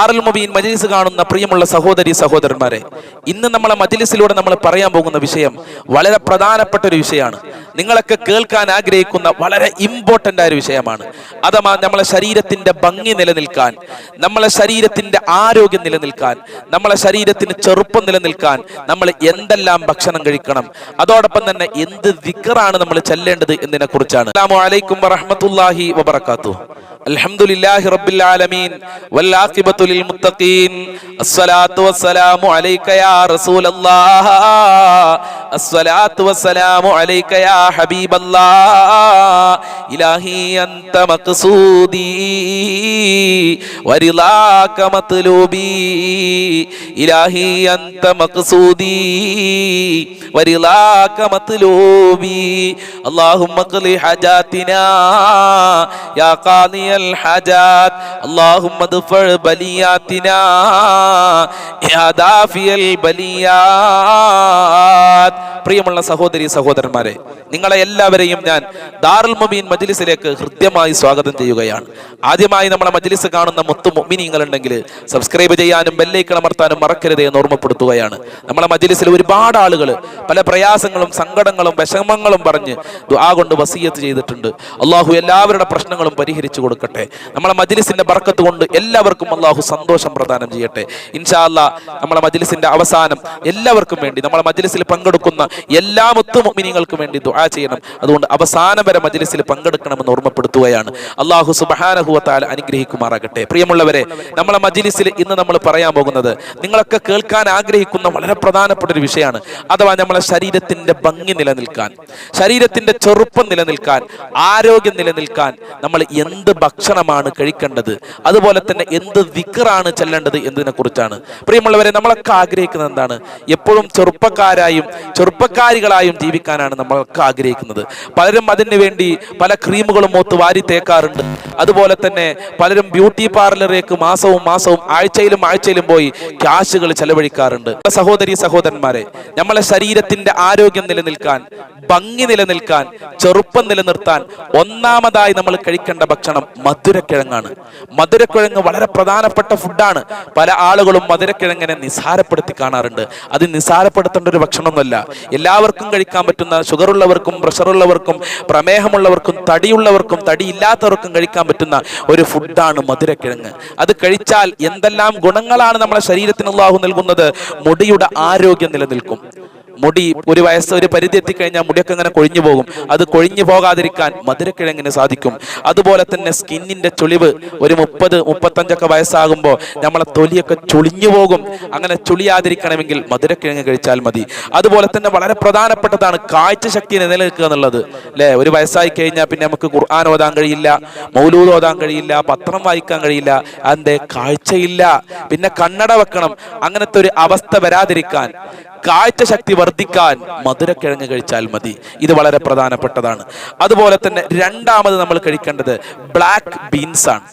ദാറുൽ മുബീൻ മജ്ലിസ് കാണുന്ന പ്രിയമുള്ള സഹോദരി സഹോദരന്മാരെ ഇന്ന് നമ്മളെ മജ്ലിസിലൂടെ നമ്മൾ പറയാൻ പോകുന്ന വിഷയം വളരെ പ്രധാനപ്പെട്ട ഒരു വിഷയമാണ്. നിങ്ങളൊക്കെ കേൾക്കാൻ ആഗ്രഹിക്കുന്ന വളരെ ഇമ്പോർട്ടന്റ് ആയ ഒരു വിഷയമാണ്. അഥവാ നമ്മളെ ശരീരത്തിന്റെ ഭംഗി നിലനിൽക്കാൻ നമ്മളെ ശരീരത്തിന്റെ ആരോഗ്യം നിലനിൽക്കാൻ നമ്മളെ ശരീരത്തിന് ചെറുപ്പം നിലനിൽക്കാൻ നമ്മൾ എന്തെല്ലാം ഭക്ഷണം കഴിക്കണം അതോടൊപ്പം തന്നെ എന്ത് ദിക്കറാണ് നമ്മൾ ചെല്ലേണ്ടത് എന്നതിനെ കുറിച്ചാണ് അസ്സാം വലൈക്കും വറഹമത്തല്ലാഹി വബറകാതുഹു. അൽഹംദുലില്ലാഹി റബ്ബിൽ ആലമീൻ. വൽ ആഖിബത്തു ലിൽ മുത്തഖീൻ. അസ്സലാത്തു വസ്സലാമു അലൈക യാ റസൂലല്ലാഹ്. അസ്സലാത്തു വസ്സലാമു അലൈക യാ ഹബീബല്ലാഹ്. ഇലാഹി അൻത മഖ്സൂദി. വരിലാക മത്ലൂബി. ഇലാഹി അൻത മഖ്സൂദി. വരിലാക മത്ലൂബി. അല്ലാഹുമ്മ ഖ്ലി ഹജാതിനാ യാ ഖാദിയ قاضي الحاجات اللهم ادفع بلياتنا يا دافي البليات പ്രിയമുള്ള സഹോദരി സഹോദരന്മാരെ നിങ്ങളെ എല്ലാവരെയും ഞാൻ ദാറുൽ മുബീൻ മജ്ലിസിലേക്ക് ഹൃദ്യമായി സ്വാഗതം ചെയ്യുകയാണ് ആദ്യമായി നമ്മളെ മജ്ലിസ് കാണുന്ന മൊത്ത മുഅ്മിനീങ്ങൾ ഉണ്ടെങ്കിൽ സബ്സ്ക്രൈബ് ചെയ്യാനും ബെല്ലൈക്കൺ അമർത്താനും മറക്കരുത് എന്ന് ഓർമ്മപ്പെടുത്തുകയാണ് നമ്മളെ മജ്ലിസിൽ ഒരുപാട് ആളുകൾ പല പ്രയാസങ്ങളും സങ്കടങ്ങളും വിഷമങ്ങളും പറഞ്ഞ് ദുആ കൊണ്ട് വസീയത്ത് ചെയ്തിട്ടുണ്ട് അള്ളാഹു എല്ലാവരുടെ പ്രശ്നങ്ങളും പരിഹരിച്ചു കൊടുക്കട്ടെ നമ്മളെ മജിലിസിന്റെ ബർക്കത്ത് കൊണ്ട് എല്ലാവർക്കും അള്ളാഹു സന്തോഷം പ്രദാനം ചെയ്യട്ടെ. ഇൻഷാ അല്ലാ നമ്മളെ മജിലിസിന്റെ അവസാനം എല്ലാവർക്കും വേണ്ടി നമ്മളെ മജിലിസിൽ പങ്കെടുക്കുന്ന എല്ലാ മുത്തുമിനിങ്ങൾക്കും വേണ്ടി ദുആ ചെയ്യണം. അതുകൊണ്ട് അവസാനം വരെ മജിലിസിൽ പങ്കെടുക്കണമെന്ന് ഓർമ്മപ്പെടുത്തുകയാണ്. അള്ളാഹു സുബഹാനഹുവത്താൽ അനുഗ്രഹിക്കുമാറാകട്ടെ. പ്രിയമുള്ളവരെ നമ്മളെ മജിലിസിൽ ഇന്ന് നമ്മൾ പറയാൻ പോകുന്നത് നിങ്ങളൊക്കെ കേൾക്കാൻ ആഗ്രഹിക്കുന്ന വളരെ പ്രധാനപ്പെട്ട ഒരു വിഷയമാണ്. അഥവാ നമ്മളെ ശരീരത്തിന്റെ ഭംഗി നിലനിൽക്കാൻ ശരീരത്തിന്റെ ചെറുപ്പം നിലനിൽക്കാൻ ആരോഗ്യം നിലനിൽക്കാൻ നമ്മൾ എന്ത് ഭക്ഷണമാണ് കഴിക്കേണ്ടത്. അതുപോലെ തന്നെ എന്ത് വിക്കറാണ് ചെല്ലേണ്ടത് എന്നതിനെ കുറിച്ചാണ് പ്രിയമുള്ളവരെ നമ്മളൊക്കെ ആഗ്രഹിക്കുന്നത് എന്താണ്? എപ്പോഴും ചെറുപ്പക്കാരായും ചെറുപ്പക്കാരികളായും ജീവിക്കാനാണ് നമ്മളൊക്കെ ആഗ്രഹിക്കുന്നത്. പലരും അതിന് വേണ്ടി പല ക്രീമുകളും മൂത്ത് വാരി തേക്കാറുണ്ട്. അതുപോലെ തന്നെ പലരും ബ്യൂട്ടി പാർലറിലേക്ക് മാസവും മാസവും ആഴ്ചയിലും ആഴ്ചയിലും പോയി ക്യാഷുകൾ ചെലവഴിക്കാറുണ്ട്. സഹോദരി സഹോദരന്മാരെ നമ്മളെ ശരീരത്തിന്റെ ആരോഗ്യം നിലനിൽക്കാൻ ഭംഗി നിലനിൽക്കാൻ ചെറുപ്പം നിലനിർത്താൻ ഒന്നാമതായി നമ്മൾ കഴിക്കേണ്ട ഭക്ഷണം മധുരക്കിഴങ്ങാണ്. മധുരക്കിഴങ്ങ് വളരെ പ്രധാനപ്പെട്ട ഫുഡാണ്. പല ആളുകളും മധുരക്കിഴങ്ങിനെ നിസാരപ്പെടുത്തി കാണാറുണ്ട്. അത് നിസാരപ്പെടുത്തേണ്ട ഒരു ഭക്ഷണമൊന്നുമല്ല. എല്ലാവർക്കും കഴിക്കാൻ പറ്റുന്ന പ്രഷർ ഉള്ളവർക്കും പ്രമേഹമുള്ളവർക്കും തടിയുള്ളവർക്കും തടിയില്ലാത്തവർക്കും കഴിക്കാൻ പറ്റുന്ന ഒരു ഫുഡാണ് മധുരക്കിഴങ്ങ്. അത് കഴിച്ചാൽ എന്തെല്ലാം ഗുണങ്ങളാണ് നമ്മളെ ശരീരത്തിന് അള്ളാഹു നൽകുന്നത്? മുടിയുടെ ആരോഗ്യം നിലനിൽക്കും. മുടി ഒരു വയസ്സ് ഒരു പരിധി എത്തിക്കഴിഞ്ഞാൽ മുടിയൊക്കെ ഇങ്ങനെ കൊഴിഞ്ഞു പോകും. അത് കൊഴിഞ്ഞു പോകാതിരിക്കാൻ മധുരക്കിഴങ്ങിന് സാധിക്കും. അതുപോലെ തന്നെ സ്കിന്നിന്റെ ചുളിവ് ഒരു മുപ്പത് മുപ്പത്തഞ്ചൊക്കെ വയസ്സാകുമ്പോൾ നമ്മളെ തൊലിയൊക്കെ ചുളിഞ്ഞു പോകും. അങ്ങനെ ചുളിയാതിരിക്കണമെങ്കിൽ മധുരക്കിഴങ്ങ് കഴിച്ചാൽ മതി. അതുപോലെ തന്നെ വളരെ പ്രധാനപ്പെട്ടതാണ് കാഴ്ച ശക്തി നിലനിൽക്കുക എന്നുള്ളത്. അല്ലെ ഒരു വയസ്സായി കഴിഞ്ഞാൽ പിന്നെ നമുക്ക് ഖുർആൻ ഓതാൻ കഴിയില്ല മൗലൂദ് ഓതാൻ കഴിയില്ല പത്രം വായിക്കാൻ കഴിയില്ല. അതിന്റെ കാഴ്ചയില്ല. പിന്നെ കണ്ണട വെക്കണം. അങ്ങനത്തെ ഒരു അവസ്ഥ വരാതിരിക്കാൻ കാഴ്ച ശക്തി വർദ്ധിക്കാൻ മധുരക്കിഴങ്ങ് കഴിച്ചാൽ മതി. ഇത് വളരെ പ്രധാനപ്പെട്ടതാണ്. അതുപോലെ തന്നെ രണ്ടാമത് നമ്മൾ കഴിക്കേണ്ടത് ബ്ലാക്ക് ബീൻസ് ആണ്.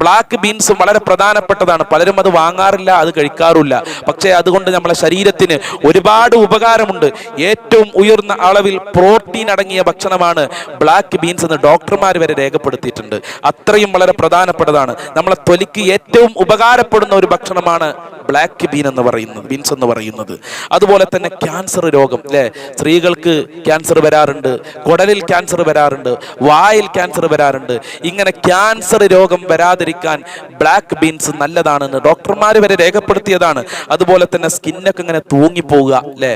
ബ്ലാക്ക് ബീൻസും വളരെ പ്രധാനപ്പെട്ടതാണ്. പലരും അത് വാങ്ങാറില്ല അത് കഴിക്കാറില്ല പക്ഷേ അതുകൊണ്ട് നമ്മളെ ശരീരത്തിന് ഒരുപാട് ഉപകാരമുണ്ട്. ഏറ്റവും ഉയർന്ന അളവിൽ പ്രോട്ടീൻ അടങ്ങിയ ഭക്ഷണമാണ് ബ്ലാക്ക് ബീൻസ് എന്ന് ഡോക്ടർമാർ വരെ രേഖപ്പെടുത്തിയിട്ടുണ്ട്. അത്രയും വളരെ പ്രധാനപ്പെട്ടതാണ്. നമ്മളെ തൊലിക്ക് ഏറ്റവും ഉപകാരപ്പെടുന്ന ഒരു ഭക്ഷണമാണ് ബ്ലാക്ക് ബീൻ എന്ന് പറയുന്നത് ബീൻസ് എന്ന് പറയുന്നത്. അതുപോലെ തന്നെ ക്യാൻസർ രോഗം അല്ലെ സ്ത്രീകൾക്ക് ക്യാൻസർ വരാറുണ്ട് കുടലിൽ ക്യാൻസർ വരാറുണ്ട് വായിൽ ക്യാൻസർ വരാറുണ്ട്. ഇങ്ങനെ ക്യാൻസർ രോഗം വരാതിരിക്കാൻ ബ്ലാക്ക് ബീൻസ് നല്ലതാണെന്ന് ഡോക്ടർമാർ വരെ രേഖപ്പെടുത്തിയതാണ്. അതുപോലെ തന്നെ സ്കിന്നൊക്കെ ഇങ്ങനെ തൂങ്ങിപ്പോവുക അല്ലെ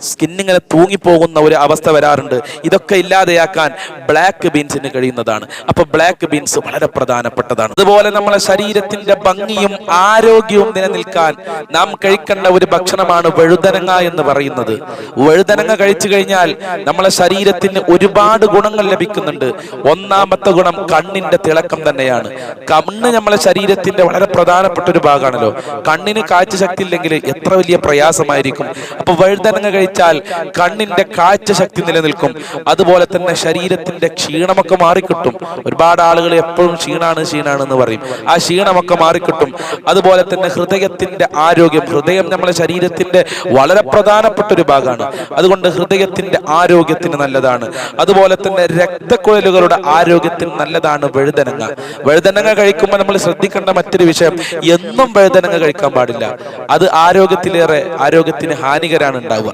സ്കിന്നിങ്ങനെ തൂങ്ങിപ്പോകുന്ന ഒരു അവസ്ഥ വരാറുണ്ട്. ഇതൊക്കെ ഇല്ലാതെയാക്കാൻ ബ്ലാക്ക് ബീൻസിന് കഴിയുന്നതാണ്. അപ്പൊ ബ്ലാക്ക് ബീൻസ് വളരെ പ്രധാനപ്പെട്ടതാണ്. അതുപോലെ നമ്മളെ ശരീരത്തിന്റെ ഭംഗിയും ആരോഗ്യവും നിലനിൽക്കാൻ നാം കഴിക്കേണ്ട ഒരു ഭക്ഷണമാണ് വഴുതനങ്ങ എന്ന് പറയുന്നത്. വഴുതനങ്ങ കഴിച്ചു കഴിഞ്ഞാൽ നമ്മളെ ശരീരത്തിന് ഒരുപാട് ഗുണങ്ങൾ ലഭിക്കുന്നുണ്ട്. ഒന്നാമത്തെ ഗുണം കണ്ണിന്റെ തിളക്കം തന്നെയാണ്. കണ്ണ് നമ്മളെ ശരീരത്തിന്റെ വളരെ പ്രധാനപ്പെട്ട ഒരു ഭാഗമാണല്ലോ. കണ്ണിന് കാഴ്ച ശക്തി ഇല്ലെങ്കിൽ എത്ര വലിയ പ്രയാസമായിരിക്കും. അപ്പൊ വഴുതനങ്ങ കഴി കഴിച്ചാൽ കണ്ണിന്റെ കാഴ്ച ശക്തി നിലനിൽക്കും. അതുപോലെ തന്നെ ശരീരത്തിന്റെ ക്ഷീണമൊക്കെ മാറിക്കിട്ടും. ഒരുപാട് ആളുകൾ എപ്പോഴും ക്ഷീണാണ് ക്ഷീണാണ് എന്ന് പറയും. ആ ക്ഷീണമൊക്കെ മാറിക്കിട്ടും. അതുപോലെ തന്നെ ഹൃദയത്തിന്റെ ആരോഗ്യം ഹൃദയം നമ്മുടെ ശരീരത്തിന്റെ വളരെ പ്രധാനപ്പെട്ട ഒരു ഭാഗമാണ്. അതുകൊണ്ട് ഹൃദയത്തിന്റെ ആരോഗ്യത്തിന് നല്ലതാണ്. അതുപോലെ തന്നെ രക്തക്കുഴലുകളുടെ ആരോഗ്യത്തിന് നല്ലതാണ് വഴുതനങ്ങ. വഴുതനങ്ങ കഴിക്കുമ്പോൾ നമ്മൾ ശ്രദ്ധിക്കേണ്ട മറ്റൊരു വിഷയം എന്നും വഴുതനങ്ങ കഴിക്കാൻ പാടില്ല. അത് ആരോഗ്യത്തിലേറെ ആരോഗ്യത്തിന് ഹാനികരാണ് ഉണ്ടാവുക.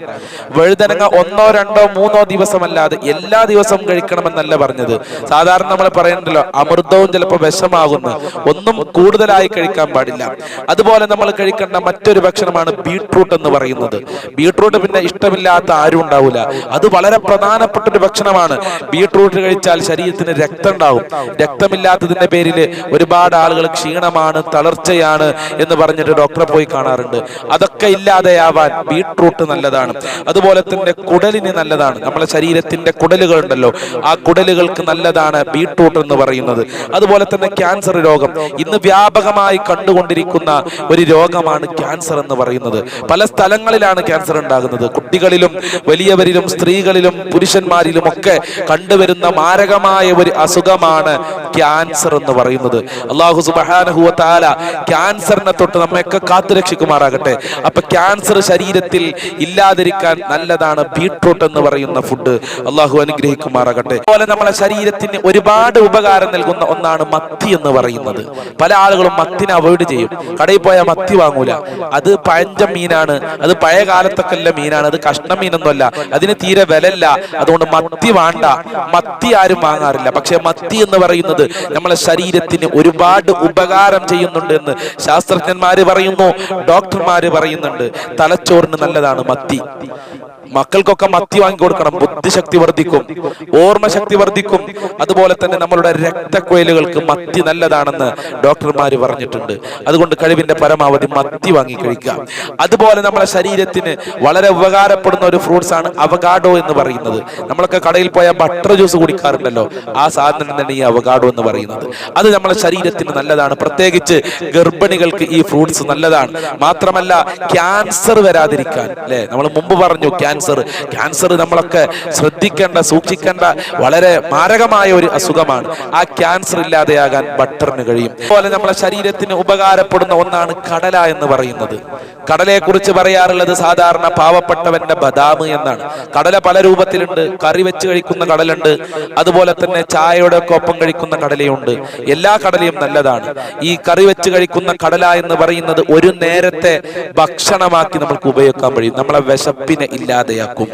വഴുതനങ്ങ ഒന്നോ രണ്ടോ മൂന്നോ ദിവസമല്ലാതെ എല്ലാ ദിവസവും കഴിക്കണമെന്നല്ല പറഞ്ഞത്. സാധാരണ നമ്മൾ പറയണ്ടല്ലോ അമൃതവും ചിലപ്പോൾ വിഷമാകുന്നു. ഒന്നും കൂടുതലായി കഴിക്കാൻ പാടില്ല. അതുപോലെ നമ്മൾ കഴിക്കേണ്ട മറ്റൊരു ഭക്ഷണമാണ് ബീട്രൂട്ട് എന്ന് പറയുന്നത്. ബീട്രൂട്ട് പിന്നെ ഇഷ്ടമില്ലാത്ത ആരും ഉണ്ടാവില്ല അത് വളരെ പ്രധാനപ്പെട്ട ഒരു ഭക്ഷണമാണ്. ബീട്രൂട്ട് കഴിച്ചാൽ ശരീരത്തിന് രക്തം ഉണ്ടാവും. രക്തമില്ലാത്തതിന്റെ പേരിൽ ഒരുപാട് ആളുകൾ ക്ഷീണമാണ് തളർച്ചയാണ് എന്ന് പറഞ്ഞിട്ട് ഡോക്ടറെ പോയി കാണാറുണ്ട്. അതൊക്കെ ഇല്ലാതെയാവാൻ ബീട്രൂട്ട് നല്ലതാണ്. അതുപോലെ തന്നെ കുടലിന് നല്ലതാണ്. നമ്മളെ ശരീരത്തിന്റെ കുടലുകൾ ഉണ്ടല്ലോ ആ കുടലുകൾക്ക് നല്ലതാണ് ബീട്രൂട്ട് എന്ന് പറയുന്നത്. അതുപോലെ തന്നെ ക്യാൻസർ രോഗം. ഇന്ന് വ്യാപകമായി കണ്ടുകൊണ്ടിരിക്കുന്ന ഒരു രോഗമാണ് ക്യാൻസർ എന്ന് പറയുന്നത്. പല സ്ഥലങ്ങളിലാണ് ക്യാൻസർ ഉണ്ടാകുന്നത്. കുട്ടികളിലും വലിയവരിലും സ്ത്രീകളിലും പുരുഷന്മാരിലും ഒക്കെ കണ്ടുവരുന്ന മാരകമായ ഒരു അസുഖമാണ് ക്യാൻസർ എന്ന് പറയുന്നത്. അള്ളാഹു സുബാനഹുവ താല ക്യാൻസറിനെ തൊട്ട് നമ്മയൊക്കെ കാത്തുരക്ഷിക്കുമാറാകട്ടെ. അപ്പൊ ക്യാൻസർ ശരീരത്തിൽ ഇല്ലാതിരിക്കാൻ നല്ലതാണ് ബീട്രൂട്ട് എന്ന് പറയുന്ന ഫുഡ് അള്ളാഹു അനുഗ്രഹിക്കുമാറാകട്ടെ. അതുപോലെ നമ്മളെ ശരീരത്തിന് ഒരുപാട് ഉപകാരം നൽകുന്ന ഒന്നാണ് മത്തി എന്ന് പറയുന്നത്. പല ആളുകളും മത്തിനെ അവോയ്ഡ് ചെയ്യും. കടയിൽ പോയാൽ മത്തി വാങ്ങൂല. അത് പഴഞ്ച മീനാണ്. അത് പഴയ കാലത്തൊക്കെ അല്ല മീനാണ്. അത് കഷ്ണ മീനൊന്നുമല്ല. അതിന് തീരെ വിലല്ല അതുകൊണ്ട് മത്തി വേണ്ട. മത്തി ആരും വാങ്ങാറില്ല. പക്ഷെ മത്തി എന്ന് പറയുന്നത് നമ്മളെ ശരീരത്തിന് ഒരുപാട് ഉപകാരം ചെയ്യുന്നുണ്ട് എന്ന് ശാസ്ത്രജ്ഞന്മാര് പറയുന്നു ഡോക്ടർമാര് പറയുന്നുണ്ട്. തലച്ചോറിന് നല്ലതാണ് മത്തി. മക്കൾക്കൊക്കെ മത്തി വാങ്ങി കൊടുക്കണം. ബുദ്ധിശക്തി വർദ്ധിക്കും. ഓർമ്മശക്തി വർദ്ധിക്കും. അതുപോലെ തന്നെ നമ്മളുടെ രക്തക്കുഴലുകൾക്ക് മത്തി നല്ലതാണെന്ന് ഡോക്ടർമാർ പറഞ്ഞിട്ടുണ്ട്. അതുകൊണ്ട് കഴിവിന്റെ പരമാവധി മത്തി വാങ്ങി കഴിക്കുക. അതുപോലെ നമ്മുടെ ശരീരത്തിന് വളരെ ഉപകാരപ്പെടുന്ന ഒരു ഫ്രൂട്ട്സ് ആണ് അവഗാഡോ എന്ന് പറയുന്നത്. നമ്മളൊക്കെ കടയിൽ പോയാൽ ബട്ടർ ജ്യൂസ് കുടിക്കാറുണ്ടല്ലോ. ആ സാധനം തന്നെ ഈ അവഗാഡോ എന്ന് പറയുന്നത്. അത് നമ്മുടെ ശരീരത്തിന് നല്ലതാണ്. പ്രത്യേകിച്ച് ഗർഭിണികൾക്ക് ഈ ഫ്രൂട്ട്സ് നല്ലതാണ്. മാത്രമല്ല ക്യാൻസർ വരാതിരിക്കാൻ അല്ലെ? നമ്മൾ മുമ്പ് പറഞ്ഞു ക്യാൻസർ. ക്യാൻസർ നമ്മളൊക്കെ ശ്രദ്ധിക്കേണ്ട സൂക്ഷിക്കേണ്ട വളരെ മാരകമായ ഒരു അസുഖമാണ്. ആ ക്യാൻസർ ഇല്ലാതെയാകാൻ ബട്ടറിന് കഴിയും. അതുപോലെ നമ്മളെ ശരീരത്തിന് ഉപകാരപ്പെടുന്ന ഒന്നാണ് കടല എന്ന് പറയുന്നത്. കടലയെ കുറിച്ച് പറയാറുള്ളത് സാധാരണ പാവപ്പെട്ടവന്റെ ബദാം എന്നാണ്. കടല പല രൂപത്തിലുണ്ട്. കറി വെച്ച് കഴിക്കുന്ന കടലുണ്ട്. അതുപോലെ തന്നെ ചായയുടെ ഒപ്പം കഴിക്കുന്ന കടലയുണ്ട്. എല്ലാ കടലയും നല്ലതാണ്. ഈ കറി വെച്ച് കഴിക്കുന്ന കടല എന്ന് പറയുന്നത് ഒരു നേരത്തെ ഭക്ഷണമാക്കി നമുക്ക് ഉപയോഗിക്കാൻ കഴിയും. നമ്മളെ വിശപ്പിനെ ഇല്ലാതെയാക്കും.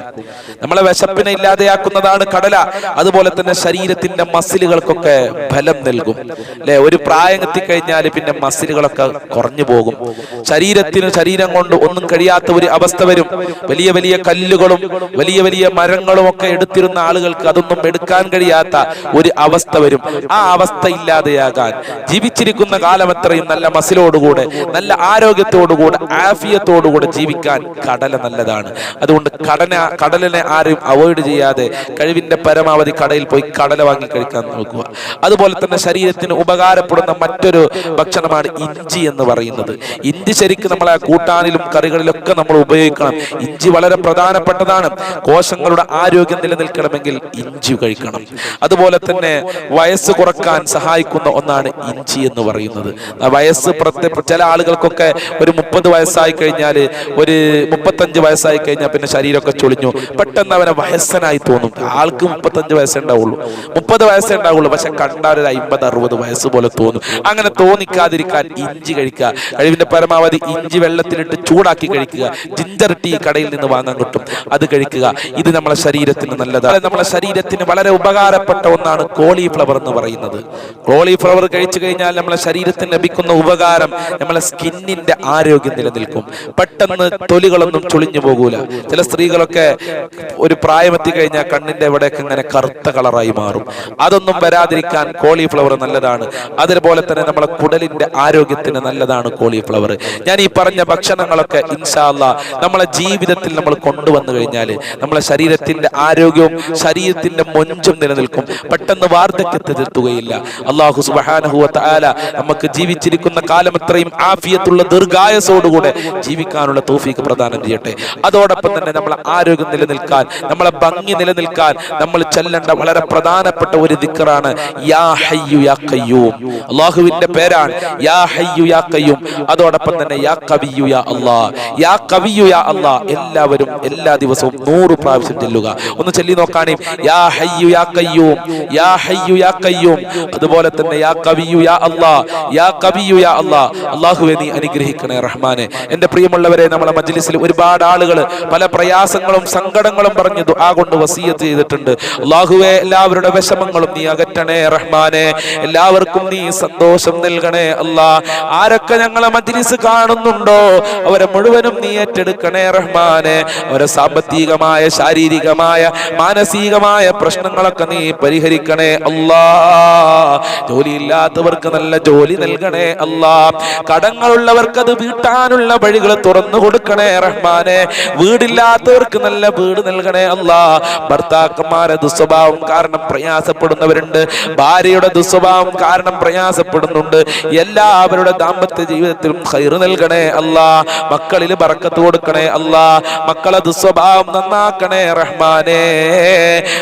നമ്മളെ വിശപ്പിനെ ഇല്ലാതെയാക്കുന്നതാണ് കടല. അതുപോലെ തന്നെ ശരീരത്തിന്റെ മസിലുകൾക്കൊക്കെ ഫലം നൽകും. അല്ലെ? ഒരു പ്രായം എത്തിക്കഴിഞ്ഞാൽ പിന്നെ മസിലുകളൊക്കെ കുറഞ്ഞു പോകും. ശരീരത്തിന് ശരീരം കൊണ്ട് ഒന്നും കഴിയാത്ത ഒരു അവസ്ഥ വരും. വലിയ വലിയ കല്ലുകളും വലിയ വലിയ മരങ്ങളും ഒക്കെ എടുത്തിരുന്ന ആളുകൾക്ക് അതൊന്നും എടുക്കാൻ കഴിയാത്ത ഒരു അവസ്ഥ വരും. ആ അവസ്ഥ ഇല്ലാതെയാകാൻ. ജീവിച്ചിരിക്കുന്ന കാലം എത്രയും നല്ല മസിലോടുകൂടെ നല്ല ആരോഗ്യത്തോടുകൂടെ ആഫിയത്തോടുകൂടെ ജീവിക്കാൻ കടല നല്ലതാണ്. അതുകൊണ്ട് കടന കടലിനെ ആരും അവോയ്ഡ് ചെയ്യാതെ കഴിവിന്റെ പരമാവധി കടയിൽ പോയി കടല വാങ്ങി കഴിക്കാൻ നോക്കുക. അതുപോലെ തന്നെ ശരീരത്തിന് ഉപകാരപ്പെടുന്ന മറ്റൊരു ഭക്ഷണമാണ് ഇഞ്ചി എന്ന് പറയുന്നത്. ഇഞ്ചി ശരിക്കും നമ്മളെ കൂട്ടാനിലും കറികളിലൊക്കെ നമ്മൾ ഉപയോഗിക്കണം. ഇഞ്ചി വളരെ പ്രധാനപ്പെട്ടതാണ്. കോശങ്ങളുടെ ആരോഗ്യം നിലനിൽക്കണമെങ്കിൽ ഇഞ്ചി കഴിക്കണം. അതുപോലെ തന്നെ വയസ്സ് കുറയ്ക്കാൻ സഹായിക്കുന്ന ഒന്നാണ് ഇഞ്ചി എന്ന് പറയുന്നത്. വയസ്സ് പ്രത്യേക ചില ആളുകൾക്കൊക്കെ ഒരു മുപ്പത് വയസ്സായി കഴിഞ്ഞാൽ ഒരു മുപ്പത്തഞ്ച് വയസ്സായി കഴിഞ്ഞാൽ പിന്നെ ശരീരമൊക്കെ ചൊളിഞ്ഞു. പെട്ടെന്ന് അവനെ വയസ്സനായി തോന്നും. ആൾക്ക് മുപ്പത്തഞ്ച് വയസ്സേ ഉണ്ടാവുള്ളൂ. മുപ്പത് വയസ്സേ ഉണ്ടാവുള്ളൂ. പക്ഷെ കണ്ടാൽ ഒരു അമ്പത് അറുപത് വയസ്സ് പോലെ തോന്നും. അങ്ങനെ തോന്നിക്കാതിരിക്കാൻ ഇഞ്ചി കഴിക്കുക. കഴിവിന്റെ പരമാവധി ഇഞ്ചി വെള്ളത്തിലിട്ട് ചൂടാക്കി കഴിക്കുക. ജിഞ്ചർ ടീ കടയിൽ നിന്ന് വാങ്ങാൻ കിട്ടും. അത് കഴിക്കുക. ഇത് നമ്മളെ ശരീരത്തിന് നല്ലതാണ്. നമ്മളെ ശരീരത്തിന് വളരെ ഉപകാരപ്പെട്ട ഒന്നാണ് കോളിഫ്ലവർ എന്ന് പറയുന്നത്. കോളിഫ്ലവർ കഴിച്ചു കഴിഞ്ഞാൽ നമ്മളെ ശരീരത്തിന് ലഭിക്കുന്ന ഉപകാരം നമ്മളെ സ്കിന്നിന്റെ ആരോഗ്യം നിലനിൽക്കും. പെട്ടെന്ന് തൊലികളൊന്നും ചുളിഞ്ഞു പോകൂല. ചില സ്ത്രീകളൊക്കെ ഒരു പ്രായമെത്തി കഴിഞ്ഞാൽ കണ്ണിന്റെ എവിടെയൊക്കെ ഇങ്ങനെ കറുത്ത കളറായി മാറും. അതൊന്നും വരാതിരിക്കാൻ കോളിഫ്ലവർ നല്ലതാണ്. അതുപോലെ തന്നെ നമ്മളെ കുടലിന്റെ ആരോഗ്യത്തിന് നല്ലതാണ് കോളിഫ്ലവർ. ഞാൻ ഈ പറഞ്ഞ ഭക്ഷണങ്ങളൊക്കെ ഇൻഷാല്ല നമ്മളെ ജീവിതത്തിൽ നമ്മൾ കൊണ്ടുവന്നു കഴിഞ്ഞാൽ നമ്മളെ ശരീരത്തിന്റെ ആരോഗ്യവും ശരീരത്തിന്റെ മൊഞ്ചും നിലനിൽക്കും. പെട്ടെന്ന് വാർദ്ധക്യത്തെത്തുകയില്ല അള്ളാഹു സുബാനഹുവ ആല നമുക്ക് ജീവിച്ചിരിക്കുന്ന കാലം എത്രയും ആഫിയത്തുള്ള ദീർഘായസോടുകൂടെ ജീവിക്കാനുള്ള തോഫീക്ക് പ്രദാനം ചെയ്യട്ടെ. അതോടൊപ്പം തന്നെ നമ്മളെ ആരോഗ്യം നിലനിൽക്കാൻ നമ്മളെ ഭംഗി നിലനിൽക്കാൻ നമ്മൾ ചെല്ലേണ്ട വളരെ പ്രധാനപ്പെട്ട ഒരു ദിക്കറാണ് യാ ഹയ്യു യാ അള്ളാഹുവിന്റെ പേരാണ് യാ ഹയ്യു യാ അതോടൊപ്പം തന്നെ യാ കവിയു യാ യാ കവിയു യാ എല്ലാവരും എല്ലാ ദിവസവും നൂറ് പ്രാവശ്യം ചെല്ലുക. ഒന്ന് ചെല്ലി നോക്കാണേ. യാ ഹയ്യു യാ കയ്യൂം യാ ഹയ്യു യാ കയ്യൂം അതുപോലെ തന്നെ യാ കവിയു യാ അല്ലാ യാ കവിയു യാ അല്ലാ അള്ളാഹുവെ നീ അനുഗ്രഹിക്കണേ റഹ്മാനെ. എന്റെ പ്രിയമുള്ളവരെ നമ്മളെ മജ്ലിസിൽ ഒരുപാട് ആളുകൾ പല പ്രയാസങ്ങളും സങ്കടങ്ങളും പറഞ്ഞു ദുആ കൊണ്ട് വസീയത്ത് ചെയ്തിട്ടുണ്ട്. അള്ളാഹുവെ എല്ലാവരുടെ വിഷമങ്ങളും നീ അകറ്റണേ റഹ്മാനെ. എല്ലാവർക്കും നീ സന്തോഷം നൽകണേ അല്ലാ. ആരൊക്കെ ഞങ്ങളെ മജ്ലിസ് കാണുന്നുണ്ടോ? അവരെ മുഴുവനും നീ ഏറ്റെടുക്കണേ റഹ്മാനെ. അവരെ സാമ്പത്തികമായ ശാരീരികമായ മാനസികമായ പ്രശ്നങ്ങളൊക്കെ നീ പരിഹരിക്കണേ അല്ലാ. ജോലിയില്ലാത്തവർക്ക് നല്ല ജോലി നൽകണേ അല്ലാ. കടങ്ങളുള്ളവർക്ക് അത് വീട്ടാനുള്ള വഴികൾ തുറന്നു കൊടുക്കണേ റഹ്മാനെ. വീടില്ലാത്തവർക്ക് നല്ല വീട് നൽകണേ അല്ല. ഭർത്താക്കന്മാരെ ദുസ്വഭാവം കാരണം പ്രയാസപ്പെടുന്നവരുണ്ട്. ഭാര്യയുടെ ദുസ്വഭാവം കാരണം പ്രയാസപ്പെടുന്നുണ്ട്. എല്ലാവരുടെ ദാമ്പത്യ ജീവിതത്തിലും ഹൈറ് നൽകണേ അല്ല. മക്കളിൽ പറക്കത്ത് കൊടുക്കണേ അല്ല. മക്കളെ ദുസ്വഭാവം നന്നാക്കണേ റഹ്മാനെ.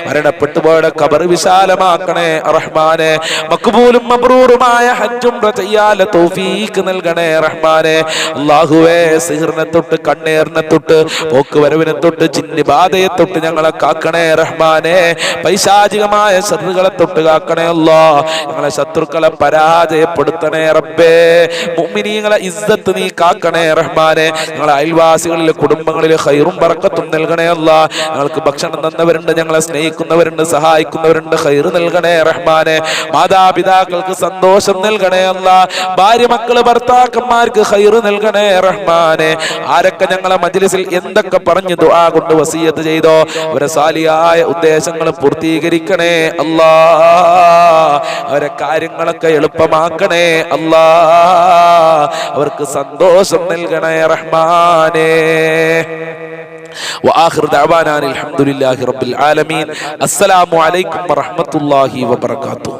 മരണപ്പെട്ടു പോയുടെ കബർ വിശാലമാക്കണേ റഹ്മാനെ. മക്കുപോലും മബ്രൂറുമായ ഹജ്ജും ചെയ്യാല തൗഫീക്ക് നൽകണേ റഹ്മാനെ. അള്ളാഹുവേ സിഹിറിനെ തൊട്ട് കണ്ണേറിനെ തൊട്ട് പോക്കുവരവിനെ തൊട്ട് ചിന്നി ബാധയെ തൊട്ട് ഞങ്ങളെ കാക്കണേ റഹ്മാനെ. പൈശാചികമായ ശത്രുക്കളെ തൊട്ട് കാക്കണേ അല്ലോ. ഞങ്ങളെ ശത്രുക്കളെ പരാജയപ്പെടുത്തണേ റബ്ബേ. മുമ്മിനീങ്ങളെ ഇസ്സത്ത് നീ കാക്കണേ റഹ്മാനെ. ഞങ്ങളെ അയൽവാസികളിലെ കുടുംബങ്ങളിലെ ഹൈറും പറക്കത്തും നൽകണേ അല്ല. ഞങ്ങൾക്ക് ഭക്ഷണം തന്നവരുണ്ട് ഞങ്ങളെ സ്നേഹിക്കുന്നവരുണ്ട് സഹായിക്കുന്നവരുണ്ട് ഹൈറ് നൽകണേ റഹ്മാനെ. മാതാപിതാക്കൾക്ക് സന്തോഷം നൽകണേ അല്ല. ഭാര്യ മക്കൾ ഭർത്താക്കന്മാർക്ക് ഹൈറ് നൽകണേ റഹ്മാനെ. ആരൊക്കെ ഞങ്ങളെ മജ്ലിസിൽ എന്തൊക്കെ പറഞ്ഞു ദുആ കൊണ്ട് വസീയത്ത് ചെയ്തോ അവരെ സാലിയായ ഉദ്ദേശങ്ങൾ പൂർത്തീകരിക്കണേ അല്ലാ അവരെ കാര്യങ്ങളൊക്കെ എളുപ്പമാക്കണേ അല്ലാ അവർക്ക് സന്തോഷം നൽകണേ റഹ്മാനേ وآخر دعوانا الحمد لله رب العالمين السلام عليكم ورحمة الله وبركاته